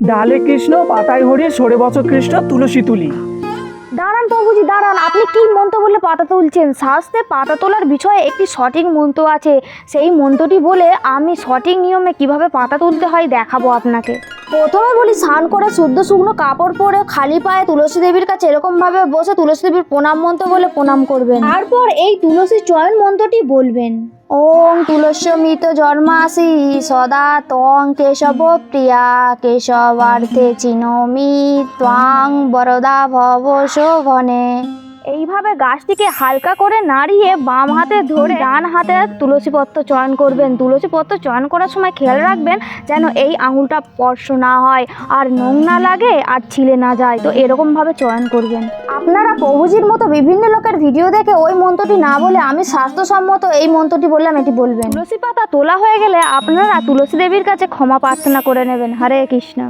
ডালে কৃষ্ণ, পাতায় হরি সরে বছর কৃষ্ণ, তুলসী তুলি। দাঁড়ান প্রভুজি, দাঁড়ান। আপনি কি মন্ত্র বলে পাতা তুলছেন? শাস্তে পাতা তোলার বিষয়ে একটি সঠিক মন্ত্র আছে। সেই মন্ত্রটি বলে আমি সঠিক নিয়মে কীভাবে পাতা তুলতে হয় দেখাবো আপনাকে। প্রথমে বলি স্নান করে শুদ্ধ শুকনো কাপড় পরে খালি পায়ে তুলসী দেবীর কাছে এরকমভাবে বসে তুলসী দেবীর প্রণাম মন্ত্র বলে প্রণাম করবেন। তারপর এই তুলসী চয়ন মন্ত্রটি বলবেন। ওম তুলস্যমিত জন্মাসি সদা তং কেশব প্রিয়া কেশবার্থে চিনমি ত্বাং বরদা ভব শোভনে। এইভাবে গাছটিকে হালকা করে নাড়িয়ে বাম হাতে ধরে ডান হাতে তুলসী পত্র চয়ন করবেন। তুলসী পত্র চয়ন করার সময় খেয়াল রাখবেন যেন এই আঙুলটা স্পর্শ না হয় আর নোং না লাগে আর ছিলে না যায়। তো এরকমভাবে চয়ন করবেন। আপনারা প্রভুজির মতো বিভিন্ন লোকের ভিডিও দেখে ওই মন্ত্রটি না বলে আমি স্বাস্থ্যসম্মত এই মন্ত্রটি বললাম এটি বলবেন। তুলসী পাতা তোলা হয়ে গেলে আপনারা তুলসী দেবীর কাছে ক্ষমা প্রার্থনা করে নেবেন। হরে কৃষ্ণ।